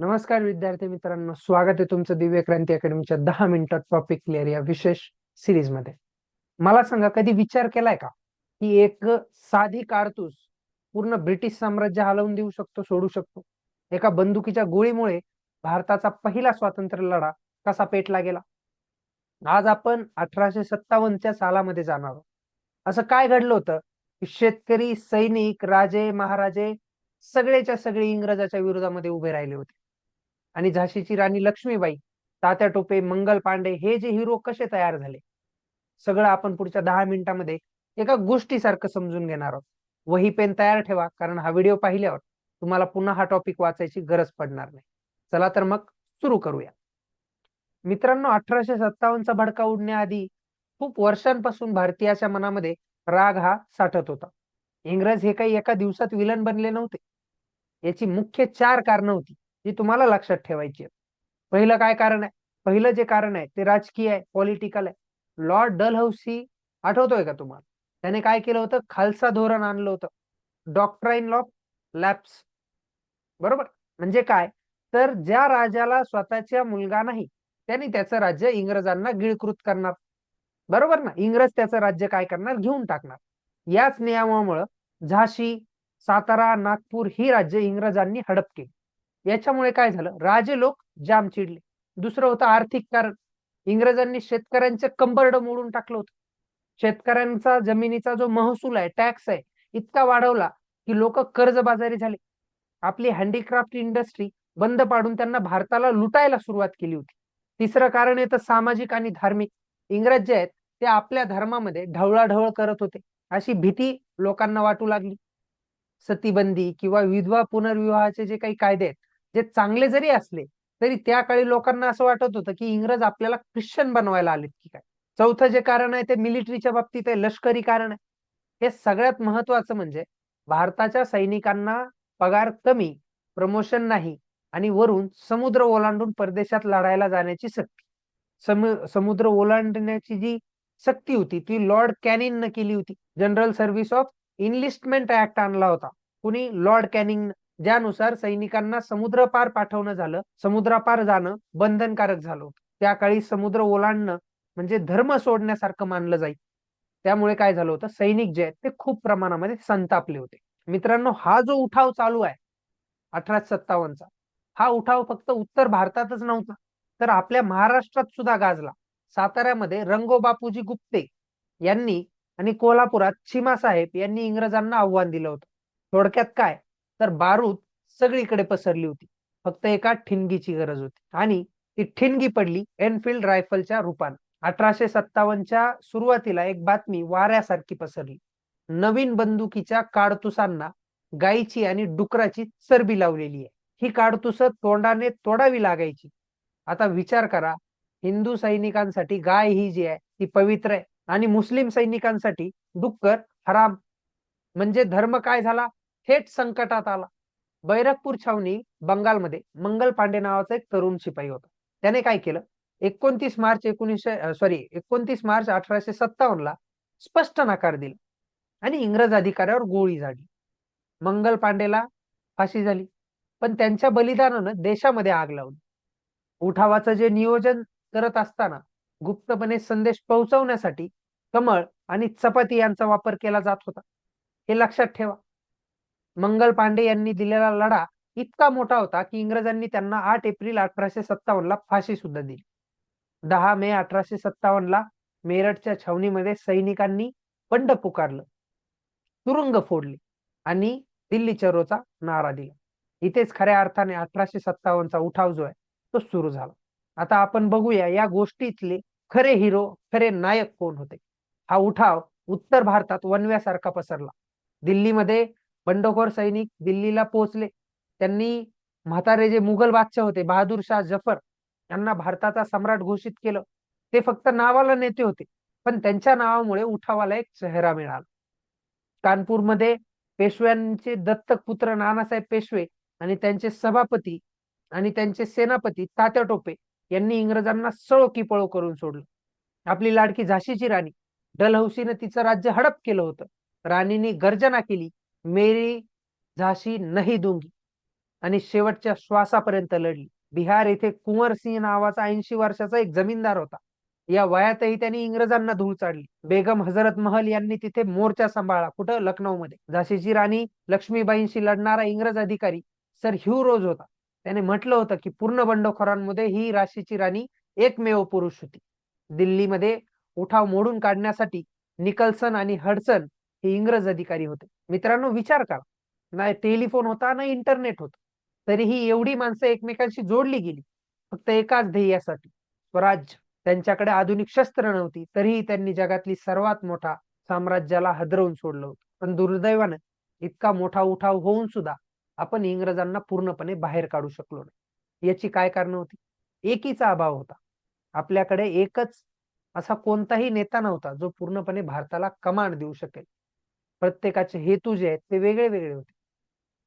नमस्कार विद्यार्थी मित्रांनो स्वागत आहे तुमचं दिव्य क्रांती अकॅडमीच्या दहा मिनिटात टॉपिक क्लिअर या विशेष सिरीजमध्ये. मला सांगा कधी विचार केलाय का की एक साधी कारतूस पूर्ण ब्रिटिश साम्राज्य हलवून देऊ शकतो सोडू शकतो? एका बंदुकीच्या गोळीमुळे भारताचा पहिला स्वातंत्र्य लढा कसा पेटला गेला? आज आपण अठराशे सत्तावन्नच्या सालामध्ये जाणार आहोत. असं काय घडलं होतं की शेतकरी सैनिक राजे महाराजे सगळेच्या सगळे इंग्रजाच्या विरोधामध्ये उभे राहिले होते? आणि झाशीची राणी लक्ष्मीबाई तात्या टोपे मंगल पांडे हे जे हिरो कसे तयार झाले? सगळं आपण पुढच्या दहा मिनिटांमध्ये एका गोष्टीसारखं समजून घेणार आहोत. वही पेन तयार ठेवा कारण हा व्हिडिओ पाहिल्यावर तुम्हाला पुन्हा हा टॉपिक वाचायची गरज पडणार नाही. चला तर मग सुरू करूया. मित्रांनो अठराशे सत्तावन्नचा भडका उडण्याआधी खूप वर्षांपासून भारतीयाच्या मनामध्ये राग हा साठत होता. इंग्रज हे काही एका दिवसात विलन बनले नव्हते. याची मुख्य चार कारणं होती. जी तुम्हाला लक्षात ठेवायची पहिलं काय कारण आहे? पहिलं जे कारण आहे ते राजकीय आहे पॉलिटिकल आहे. लॉर्ड डल हाऊसी आठवतोय का तुम्हाला? त्याने काय केलं होतं? खालसा धोरण आणलं होतं. डॉक्ट्राईन ऑफ लॅप्स बरोबर? म्हणजे काय? तर ज्या राजाला स्वतःचा मुलगा नाही त्यांनी त्याचं राज्य इंग्रजांना गिळकृत करणार. बरोबर ना? इंग्रज त्याचं राज्य काय करणार? घेऊन टाकणार. याच नियमामुळं झाशी सातारा नागपूर ही राज्य इंग्रजांनी हडप केली. याच्यामुळे काय झालं? राजे लोक जाम चिडले. दुसरं होतं आर्थिक कारण. इंग्रजांनी शेतकऱ्यांचे कंबरड मोडून टाकलं होतं. शेतकऱ्यांचा जमिनीचा जो महसूल आहे टॅक्स आहे इतका वाढवला की लोक कर्जबाजारी झाले. आपली हँडीक्राफ्ट इंडस्ट्री बंद पाडून त्यांना भारताला लुटायला सुरुवात केली होती. तिसरं कारण येतं सामाजिक आणि धार्मिक. इंग्रज जे आहेत ते आपल्या धर्मामध्ये ढवळाढवळ करत होते. अशी भीती लोकांना वाटू लागली. सतीबंदी किंवा विधवा पुनर्विवाहाचे जे काही कायदे आहेत जे चांगले जरी असले तरी त्या काळी लोकांना असं वाटत होतं की इंग्रज आपल्याला ख्रिश्चन बनवायला आलेत की काय? चौथं जे कारण आहे ते मिलिटरीच्या बाबतीत आहे लष्करी कारण आहे. हे सगळ्यात महत्वाचं म्हणजे भारताच्या सैनिकांना पगार कमी प्रमोशन नाही आणि वरून समुद्र ओलांडून परदेशात लढायला जाण्याची सक्ती. सम समुद्र ओलांडण्याची जी सक्ती होती ती लॉर्ड कॅनिंगनं केली होती. General Service of Enlistment Act आणला होता. कुणी? लॉर्ड कॅनिंग ज्यानुसार सैनिकांना समुद्र पार पाठवणं झालं समुद्रापार जाणं बंधनकारक झालं. त्या काळी समुद्र ओलांडणं म्हणजे धर्म सोडण्यासारखं मानलं जाईल त्यामुळे काय झालं होतं? सैनिक जे आहेत ते खूप प्रमाणामध्ये संतापले होते. मित्रांनो हा जो उठाव चालू आहे अठराशे सत्तावन्नचा हा उठाव फक्त उत्तर भारतातच नव्हता तर आपल्या महाराष्ट्रात सुद्धा गाजला. साताऱ्यामध्ये रंगो बापूजी गुप्ते यांनी आणि कोल्हापुरात चिमासाहेब यांनी इंग्रजांना आव्हान दिलं होतं. थोडक्यात काय? तर बारूद सगळीकडे पसरली होती. फक्त एका ठिणगीची गरज होती. आणि ती ठिणगी पडली एनफिल्ड रायफलच्या रूपानं. अठराशे सत्तावन्नच्या सुरुवातीला एक बातमी वाऱ्यासारखी पसरली. नवीन बंदुकीच्या काडतुसांना गायीची आणि डुकराची चरबी लावलेली आहे. ही काडतुस तोंडाने तोडावी लागायची. आता विचार करा हिंदू सैनिकांसाठी गाय ही जी आहे ती पवित्र आहे. आणि मुस्लिम सैनिकांसाठी डुक्कर हराम. म्हणजे धर्म काय झाला? थेट संकटात आला. बैरकपूर छावणी बंगालमध्ये मंगल पांडे नावाचा एक तरुण शिपाई होता. त्याने काय केलं? एकोणतीस मार्च एकोणीसशे सॉरी एकोणतीस मार्च अठराशे सत्तावन्न ला स्पष्ट नकार दिला आणि इंग्रज अधिकाऱ्यावर गोळी झाली. मंगल पांडेला फाशी झाली. पण त्यांच्या बलिदानानं देशामध्ये आग लावली. उठावाचं जे नियोजन करत असताना गुप्तपणे संदेश पोहोचवण्यासाठी कमळ आणि चपाती यांचा वापर केला जात होता. हे लक्षात ठेवा. मंगल पांडे यांनी दिलेला लढा इतका मोठा होता की इंग्रजांनी त्यांना आठ एप्रिल अठराशे सत्तावन्न ला फाशी सुद्धा दिली. दहा मे अठराशे सत्तावन्न ला मेरठच्या छावणीमध्ये सैनिकांनी बंड पुकारलं. तुरुंग फोडले आणि दिल्ली चरोचा नारा दिला. इथेच खऱ्या अर्थाने अठराशे सत्तावन्नचा उठाव जो आहे तो सुरू झाला. आता आपण बघूया या गोष्टीतले खरे हिरो खरे नायक कोण होते? हा उठाव उत्तर भारतात वनव्यासारखा पसरला. दिल्लीमध्ये बंडखोर सैनिक दिल्लीला पोहोचले. त्यांनी म्हातारे जे मुघल बादशाह होते बहादूर शाह जफर यांना भारताचा सम्राट घोषित केलं. ते फक्त नावाला नेते होते पण त्यांच्या नावामुळे उठावाला एक चेहरा मिळाला. कानपूरमध्ये पेशव्यांचे दत्तक पुत्र नानासाहेब पेशवे आणि त्यांचे सभापती आणि त्यांचे सेनापती तात्या टोपे यांनी इंग्रजांना सळो की पळो करून सोडलं. आपली लाडकी झाशीची राणी डलहौसीनं तिचं राज्य हडप केलं होतं. राणीने गर्जना केली मेरी झाशी नाही दुंगी. आणि शेवटच्या श्वासापर्यंत लढली. बिहार येथे कुंवर सिंह नावाचा ऐंशी वर्षाचा एक जमीनदार होता. या वयातही त्यांनी इंग्रजांना धूळ चाडली. बेगम हजरत महल यांनी तिथे मोर्चा सांभाळला. कुठं? लखनौमध्ये. झाशीची राणी लक्ष्मीबाईंशी लढणारा इंग्रज अधिकारी सर ह्यू रोज होता. त्याने म्हटलं होतं की पूर्ण बंडखोरांमध्ये ही राशीची राणी एकमेव पुरुष होती. दिल्लीमध्ये उठाव मोडून काढण्यासाठी निकल्सन आणि हडसन हे इंग्रज अधिकारी होते. मित्रांनो विचार करा. नाही टेलिफोन होता ना इंटरनेट होत. तरीही एवढी माणसं एकमेकांशी जोडली गेली. फक्त एकाच ध्येयासाठी. स्वराज्य. त्यांच्याकडे आधुनिक शस्त्र नव्हती. तरीही त्यांनी जगातली सर्वात मोठा साम्राज्याला हदरवून सोडलं होतं. पण दुर्दैवानं इतका मोठा उठाव होऊन सुद्धा आपण इंग्रजांना पूर्णपणे बाहेर काढू शकलो नाही. याची काय कारण होती? एकीचा अभाव होता. आपल्याकडे एकच असा कोणताही नेता नव्हता जो पूर्णपणे भारताला कमांड देऊ शकेल. प्रत्येकाचे हेतू जे आहेत ते वेगळे वेगळे होते.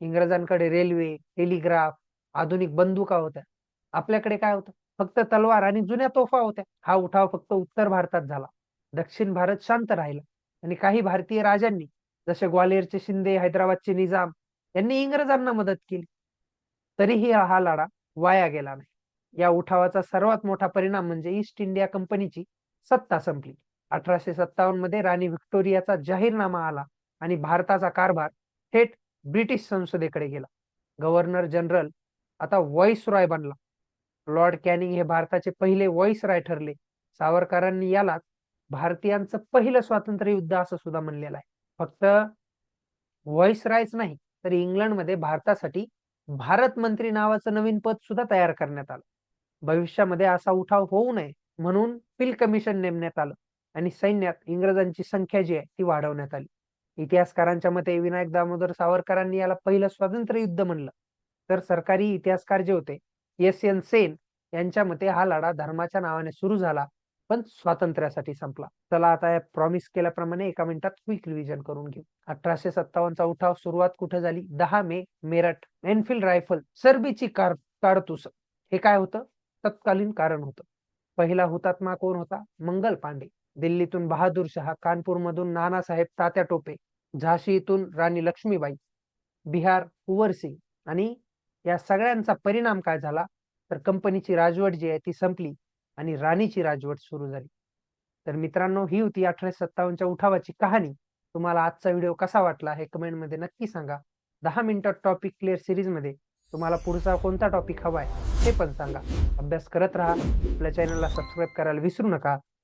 इंग्रजांकडे रेल्वे टेलिग्राफ आधुनिक बंदुका होत्या. आपल्याकडे काय होतं? फक्त तलवार आणि जुन्या तोफा होत्या. हा उठाव फक्त उत्तर भारतात झाला. दक्षिण भारत शांत राहिला. आणि काही भारतीय राजांनी जसे ग्वालियरचे शिंदे हैदराबादचे निजाम यांनी इंग्रजांना मदत केली. तरीही हा लढा वाया गेला नाही. या उठावाचा सर्वात मोठा परिणाम म्हणजे ईस्ट इंडिया कंपनीची सत्ता संपली. अठराशे सत्तावन्नमध्ये राणी व्हिक्टोरियाचा जाहीरनामा आला आणि भारताचा कारभार थेट ब्रिटिश संसदेकडे गेला. गव्हर्नर जनरल आता व्हॉइस रॉय बनला. लॉर्ड कॅनिंग हे भारताचे पहिले व्हॉइस रॉय ठरले. सावरकरांनी यालाच भारतीयांचं पहिलं स्वातंत्र्य युद्ध असं सुद्धा म्हणलेलं आहे. फक्त व्हॉइस रायच नाही तर इंग्लंडमध्ये भारतासाठी भारत मंत्री नावाचं नवीन पद सुद्धा तयार करण्यात आलं. भविष्यामध्ये असा उठाव होऊ नये म्हणून फिल कमिशन नेमण्यात आलं. आणि सैन्यात इंग्रजांची संख्या जी आहे ती वाढवण्यात आली. इतिहासकारांच्या मते विनायक दामोदर सावरकरांनी याला पहिलं स्वातंत्र्य युद्ध म्हणलं. तर सरकारी इतिहासकार जे होते एस एन सेन यांच्या मते हा लढा धर्माच्या नावाने सुरू झाला पण स्वातंत्र्यासाठी संपला. चला आता या प्रॉमिस केल्याप्रमाणे एका मिनिटात क्विक रिव्हिजन करून घेऊ. अठराशे सत्तावन्नचा उठाव सुरुवात कुठे झाली? दहा मे मेरठ. एनफिल्ड रायफल सरबीची कार कारतूस हे काय होतं? तत्कालीन कारण होतं. पहिला हुतात्मा कोण होता? मंगल पांडे. दिल्लीतून बहादूर शहा कानपूरमधून नानासाहेब तात्या टोपे झाशीतून राणी लक्ष्मीबाई बिहार कुवर सिंग आणि या सगळ्यांचा परिणाम काय झाला? तर कंपनीची राजवट जी आहे ती संपली आणि राणीची राजवट सुरू झाली. तर मित्रांनो ही होती अठराशे सत्तावन्नच्या उठावाची कहाणी. तुम्हाला आजचा व्हिडिओ कसा वाटला हे कमेंटमध्ये नक्की सांगा. दहा मिनिटात टॉपिक क्लिअर सिरीजमध्ये तुम्हाला पुढचा कोणता टॉपिक हवाय ते पण सांगा. अभ्यास करत राहा. आपल्या चॅनलला सबस्क्राईब करायला विसरू नका.